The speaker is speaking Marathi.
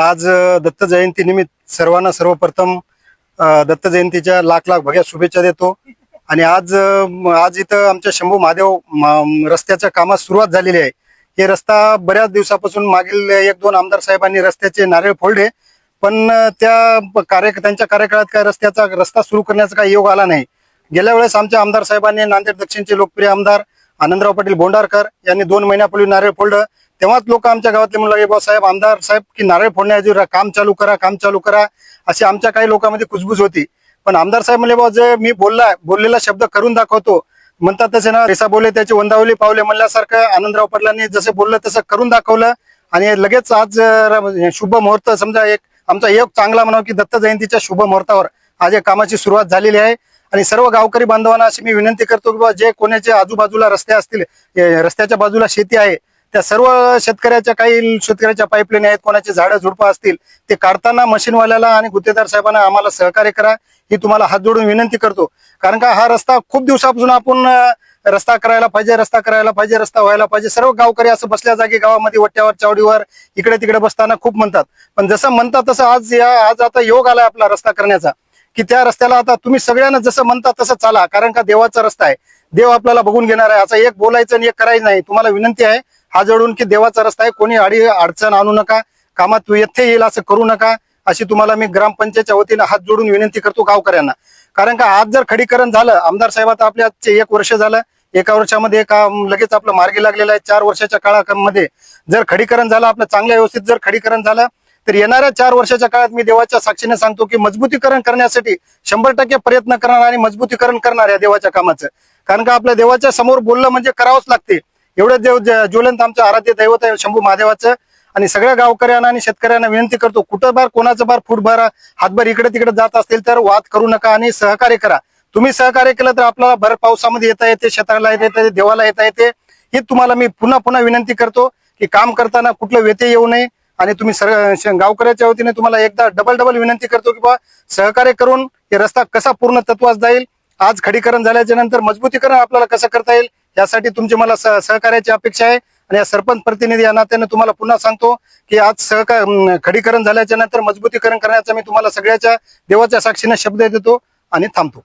आज दत्त जयंती निमित्त सर्वांना सर्वप्रथम दत्त जयंतीच्या लाख लाख भग्या शुभेच्छा देतो. आणि आज आज इथं आमच्या शंभू महादेव रस्त्याच्या कामास सुरुवात झालेली आहे. हे रस्ता बऱ्याच दिवसापासून मागील एक दोन आमदार साहेबांनी रस्त्याचे नारळ फोडले. पण त्या कार्य त्यांच्या कार्यकाळात काय रस्त्याचा रस्ता सुरू करण्याचा काही योग आला नाही. गेल्या वेळेस आमच्या आमदार साहेबांनी नांदेड दक्षिणचे लोकप्रिय आमदार आनंदराव पाटील बोंडारकर यांनी दोन महिन्यापूर्वी नारळ फोडलं. तेव्हाच लोक आमच्या गावातले म्हणलं बाबा साहेब आमदार साहेब की नारळ फोडण्याऐवजी काम चालू करा काम चालू करा. अशी आमच्या काही लोकांमध्ये कुजबुज होती. पण आमदार साहेब म्हणले बा जे मी बोलला बोललेला शब्द करून दाखवतो. म्हणतात तसे ना रेसा बोले त्याचे वंदावली पावले. म्हणल्यासारखं आनंदराव पडलांनी जसं बोललं तसं करून दाखवलं. आणि लगेच आज शुभ मुहूर्त समजा एक आमचा योग चांगला म्हणावं की दत्त जयंतीच्या शुभ मुहूर्तावर आज या कामाची सुरुवात झालेली आहे. आणि सर्व गावकरी बांधवांना अशी मी विनंती करतो की बाबा जे कोणाचे आजूबाजूला रस्ते असतील रस्त्याच्या बाजूला शेती आहे त्या सर्व शेतकऱ्याच्या काही शेतकऱ्याच्या पाईपलाईन आहेत कोणाचे झाडं झुडपं असतील ते काढताना मशीनवाल्याला आणि गुत्तेदार साहेबांना आम्हाला सहकार्य करा. ही तुम्हाला हात जोडून विनंती करतो. कारण का हा रस्ता खूप दिवसापासून आपण रस्ता करायला पाहिजे रस्ता करायला पाहिजे रस्ता व्हायला पाहिजे. सर्व गावकरी असं बसल्या जागी गावामध्ये वट्ट्यावर चावडीवर इकडे तिकडे बसताना खूप म्हणतात. पण जसं म्हणतात तसं आज या आज आता योग आलाय आपला रस्ता करण्याचा की त्या रस्त्याला आता तुम्ही सगळ्यांना जसं म्हणता तसं चाला. कारण का देवाचा रस्ता आहे. देव आपल्याला बघून घेणार आहे. असं एक बोलायचं आणि एक करायचं नाही. तुम्हाला विनंती आहे हा जोडून की देवाचा रस्ता आहे कोणी अडी अडचण आणू नका कामात व्यत्यय येईल असं करू नका अशी तुम्हाला मी ग्रामपंचायतच्या वतीनं हात जोडून विनंती करतो गावकऱ्यांना. कारण का आज जर खडीकरण झालं आमदार साहेब आता आपल्या एक वर्ष झालं एका वर्षामध्ये एका लगेच आपलं मार्गी लागलेलं आहे चार वर्षाच्या काळामध्ये. जर खडीकरण झालं आपलं चांगल्या व्यवस्थित जर खडीकरण झालं तर येणाऱ्या चार वर्षाच्या काळात मी देवाच्या साक्षीने सांगतो की मजबूतीकरण करण्यासाठी शंभर टक्के प्रयत्न करणार आणि मजबूतीकरण करणार या देवाच्या कामाचं. कारण का आपल्या देवाच्या समोर बोललं म्हणजे करावंच लागते. एवढं देव ज्वलंत आमचं आराध्य दैवत आहे शंभू महादेवाचं. आणि सगळ्या गावकऱ्यांना आणि शेतकऱ्यांना विनंती करतो कुठं बार कोणाचं बार फुटभर हातभर इकडे तिकडे जात असतील तर वाद करू नका आणि सहकार्य करा. तुम्ही सहकार्य केलं तर आपल्याला भर पावसामध्ये येता येते शेताला येता येते देवाला येता येते. हे तुम्हाला मी पुन्हा पुन्हा विनंती करतो की काम करताना कुठलं व्यत्यय येऊ नये आणि तुम्ही सर गावकऱ्याच्या वतीने तुम्हाला एकदा डबल डबल विनंती करतो की बा सहकार्य करून हे रस्ता कसा पूर्ण तत्वास जाईल. आज खडीकरण झाल्याच्यानंतर मजबूतीकरण आपल्याला कसं करता येईल यासाठी तुमची मला सहकार्याची अपेक्षा आहे. आणि या सरपंच प्रतिनिधी या नात्याने तुम्हाला पुन्हा सांगतो की आज सहकार खडीकरण झाल्याच्यानंतर मजबूतीकरण करण्याचा मी तुम्हाला सगळ्याच्या देवाच्या साक्षीने शब्द देतो आणि थांबतो.